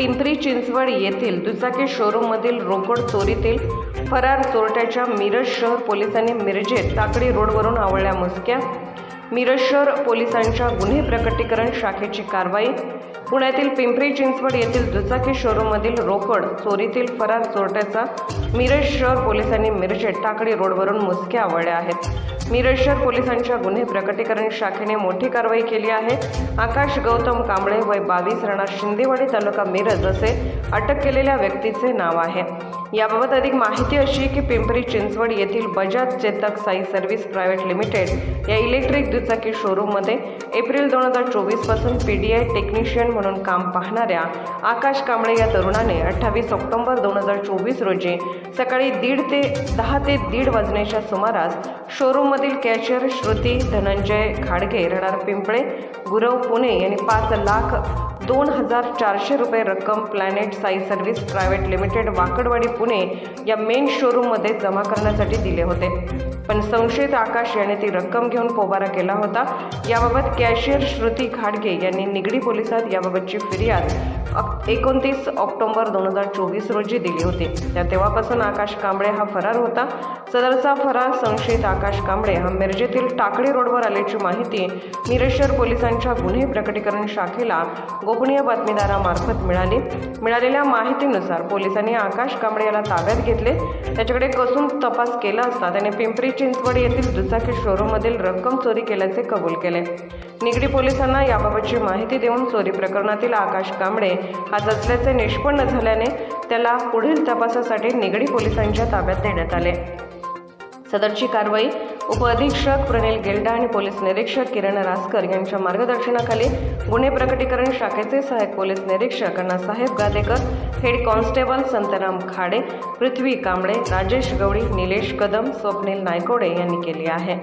पिंपरी चिंचवड येथील दुचाकी शोरूममधील रोकड चोरीतील फरार चोरट्याच्या मिरज शहर पोलिसांनी मिरजेत ताकडी रोडवरून आवळल्या मुसक्या. मिरज शहर पोलिसांच्या गुन्हे प्रकटीकरण शाखेची कारवाई पुण्यातील पिंपरी चिंचवड येथील दुचाकी शोरूममधील रोकड चोरीतील फरार चोरट्याचा मिरज शहर पोलिसांनी मिरजेत टाकडी रोडवरून मुसके आवळल्या आहेत. मिरज शहर पोलिसांच्या गुन्हे प्रकटीकरण शाखेने मोठी कारवाई केली आहे. आकाश गौतम कांबळे वय बावीस रणा शिंदेवाडी तालुका मिरज असे अटक केलेल्या व्यक्तीचे नाव आहे. याबाबत अधिक माहिती अशी की पिंपरी चिंचवड येथील Bajaj Chetak Sai service private limited या इलेक्ट्रिक दुचाकी शोरूममध्ये एप्रिल दोन हजार चोवीसपासून पी डी आय टेक्निशियन म्हणून काम पाहणाऱ्या आकाश कांबळे या तरुणाने अठ्ठावीस ऑक्टोंबर दोन हजार चोवीस रोजी सकाळी दीड ते दहा ते दीड वाजण्याच्या सुमारास शोरूममधील कॅशियर श्रुती धनंजय खाडगे राहणार पिंपळे गुरव पुणे यांनी पाच लाख दोन हजार चारशे रुपये रक्कम planet Sai service private limited Wakadwadi Pune या मेन शोरूममध्ये जमा करण्यासाठी दिले होते. पण संशयित आकाश याने ती रक्कम घेऊन पोबारा केला होता. याबाबत कॅशियर श्रुती खाडगे यांनी निगडी पोलिसात याबाबतची फिर्याद एकोणतीस ऑक्टोबर दोन हजार चोवीस रोजी दिली होती. त्या तेव्हापासून आकाश कांबळे हा फरार होता. सदरचा फरार संशयित आकाश कांबळे हा मिरजेतील टाकळी रोडवर आल्याची माहिती निरेश्वर पोलिसांच्या गुन्हे प्रकटीकरण शाखेला गोपनीय बातमीदारामार्फत मिळाली. मिळालेल्या माहितीनुसार पोलिसांनी आकाश कांबळे याला ताब्यात घेतले. त्याच्याकडे कसून तपास केला असता त्याने पिंपरी चिंचवड येथील दुचाकी शोरूममधील रक्कम चोरी केल्याचे कबूल केले. निगडी पोलिसांना याबाबतची माहिती देऊन चोरी प्रकरणातील आकाश कांबळे हा जसल्याचे निष्पन्न झाल्याने त्याला पुढील तपासासाठी निगडी पोलिसांच्या ताब्यात देण्यात आले. सदरची कारवाई उपअधीक्षक प्रणील गेल्डा आणि पोलीस निरीक्षक किरण रासकर यांच्या मार्गदर्शनाखाली गुन्हे प्रकटीकरण शाखेचे सहाय्यक पोलीस निरीक्षक अण्णासाहेब गादेकर हेड कॉन्स्टेबल संतराम खाडे पृथ्वी कांबळे राजेश गवळी निलेश कदम स्वप्नील नायकोडे यांनी केली आहे.